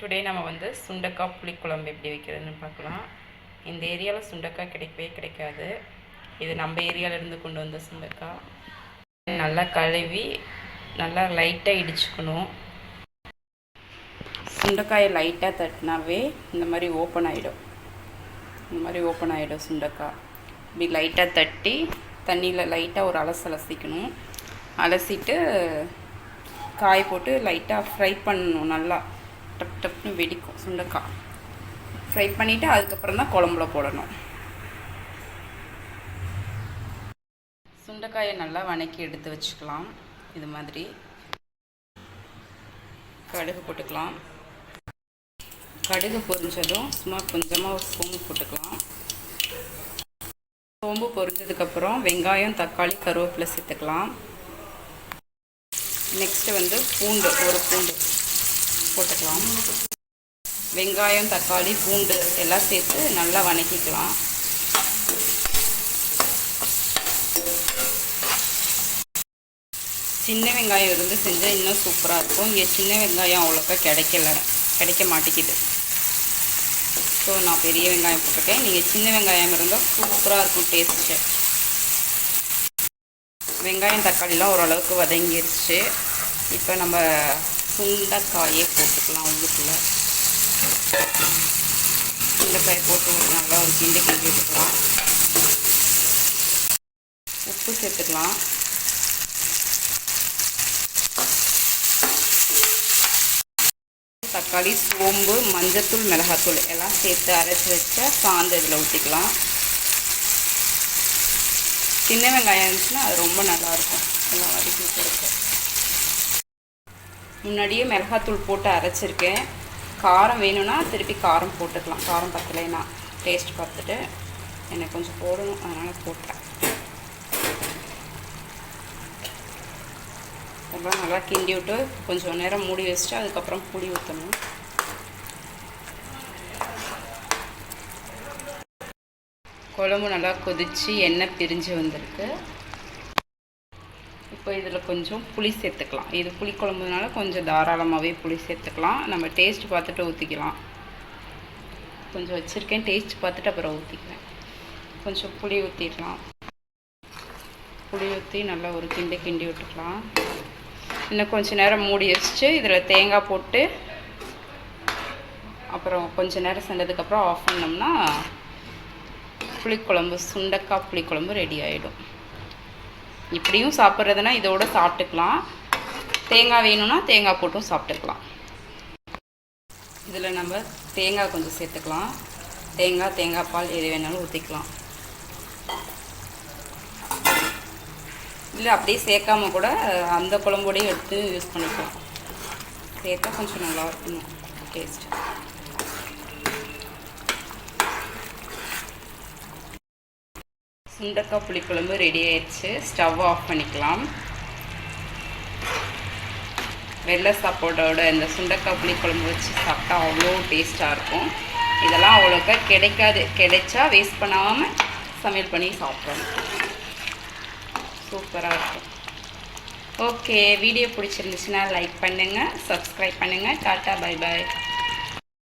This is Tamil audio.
டுடே நம்ம வந்து சுண்டக்காய் புளிக்குழம்பு எப்படி வைக்கிறதுன்னு பார்க்கலாம். இந்த ஏரியாவில் சுண்டக்காய் கிடைக்கவே கிடைக்காது. இது நம்ம ஏரியாவிலேருந்து கொண்டு வந்த சுண்டக்காய். நல்லா கழுவி நல்லா லைட்டாக இடிச்சுக்கணும். சுண்டக்காயை லைட்டாக தட்டினாவே இந்த மாதிரி ஓப்பன் ஆகிடும் இந்த மாதிரி ஓப்பன் ஆகிடும் சுண்டக்காய். இப்படி லைட்டாக தட்டி தண்ணியில் லைட்டாக ஒரு அலசு அலசிக்கணும். அலசிட்டு காய் போட்டு லைட்டாக ஃப்ரை பண்ணணும் நல்லா. டப் டப்னு வெடிக்கும் சுண்டைக்காய் ஃப்ரை பண்ணிவிட்டு அதுக்கப்புறம் தான் குழம்புல போடணும். சுண்டைக்காயை நல்லா வணக்கி எடுத்து வச்சுக்கலாம். இது மாதிரி. கடுகு போட்டுக்கலாம். கடுகு பொரிஞ்சதும் சும்மா கொஞ்சமாக சோம்பு போட்டுக்கலாம். சோம்பு பொரிஞ்சதுக்கப்புறம் வெங்காயம் தக்காளி கருவேப்பிலை சேர்த்துக்கலாம். நெக்ஸ்ட்டு வந்து பூண்டு ஒரு பூண்டு. போட்டுக்கலாம். வெங்காயம் தக்காளி பூண்டு எல்லாம் சேர்த்து நல்லா வணக்கிக்கலாம். சின்ன வெங்காயம் இருந்து செஞ்சால் இன்னும் சூப்பராக இருக்கும். இங்கே சின்ன வெங்காயம் அவ்வளோக்கா கிடைக்கல. கிடைக்க மாட்டேங்குது. ஸோ நான் பெரிய வெங்காயம் போட்டிருக்கேன். நீங்கள் சின்ன வெங்காயம் இருந்தால் சூப்பராக இருக்கும் டேஸ்ட்டு வெங்காயம் தக்காளிலாம் ஓரளவுக்கு வதங்கிருச்சு. இப்போ நம்ம சுண்டைக்காயே போட்டுக்கலாம் உள்ளுக்குள்ளே. சுண்டைக்காய் போட்டு நல்லா ஒரு கிண்டி கிண்டி விட்டுக்கலாம் உப்பு சேர்த்துக்கலாம். தக்காளி சோம்பு மஞ்சத்தூள் மிளகாத்தூள் எல்லாம் சேர்த்து அரைச்சி வச்சா சாந்து இதில் ஊற்றிக்கலாம் சின்ன வெங்காயம் இருந்துச்சுன்னா அது ரொம்ப நல்லாயிருக்கும் நல்லா வதக்கி கொடுக்கும் முன்னாடியே மிளகாத்தூள் போட்டு அரைச்சிருக்கேன். காரம் வேணும்னா திருப்பி காரம் போட்டுக்கலாம். காரம் பத்தலைன்னா டேஸ்ட் பார்த்துட்டு எனக்கு கொஞ்சம் போடணும். அதனால் போட்டேன் அப்புறம் நல்லா கிண்டி விட்டு கொஞ்சம் நேரம் மூடி வச்சுட்டு அதுக்கப்புறம் புளி ஊற்றணும் குழம்பு நல்லா கொதித்து எண்ணெய் பிரிஞ்சு வந்திருக்கு. இப்போ இதில் கொஞ்சம் புளி சேர்த்துக்கலாம். இது புளி குழம்புனால கொஞ்சம் தாராளமாகவே புளி சேர்த்துக்கலாம். நம்ம டேஸ்ட் பார்த்துட்டு ஊற்றிக்கலாம் கொஞ்சம் வச்சுருக்கேன். டேஸ்ட் பார்த்துட்டு அப்புறம் ஊற்றிக்கிறேன் கொஞ்சம் புளி ஊற்றிடலாம் புளி ஊற்றி நல்லா ஒரு கிண்டி கிண்டி விட்டுக்கலாம். இன்னும் கொஞ்சம் நேரம் மூடி வச்சுட்டு இதில் தேங்காய் போட்டு அப்புறம் கொஞ்ச நேரம் செஞ்சதுக்கப்புறம் ஆஃப் பண்ணோம்னா புளிக்குழம்பு சுண்டக்காய் புளிக்குழம்பு ரெடி ஆகிடும் இப்படியும் சாப்பிட்றதுனா இதோட சாப்பிட்டுக்கலாம். தேங்காய் வேணும்னா தேங்காய் போட்டும் சாப்பிட்டுக்கலாம். இதில் நம்ம தேங்காய் கொஞ்சம் சேர்த்துக்கலாம். தேங்காய் தேங்காய் பால் எது வேணாலும் ஊற்றிக்கலாம் இல்லை அப்படியே சேர்க்காம கூட அந்த குழம்போடையும் எடுத்து யூஸ் பண்ணிக்கலாம். சேர்த்தா கொஞ்சம் நல்லா இருக்கணும் டேஸ்ட்டு சுண்டக்காய் புளிக்குழம்பு ரெடி ஆயிடுச்சு. ஸ்டவ் ஆஃப் பண்ணிக்கலாம். வெள்ளை சாப்பாடோட இந்த சுண்டக்காய் புளிக்குழம்பு வச்சு சாப்பிட்டா அவ்வளோ டேஸ்ட்டாக இருக்கும். இதெல்லாம் அவ்வளோக்கா கிடைக்காது. கிடைச்சா வேஸ்ட் பண்ணாமல் சமையல் பண்ணி சாப்பிட்றோம் சூப்பராக இருக்கும். ஓகே வீடியோ பிடிச்சிருந்துச்சுன்னா லைக் பண்ணுங்கள் சப்ஸ்கிரைப் பண்ணுங்கள் டாட்டா பை பாய்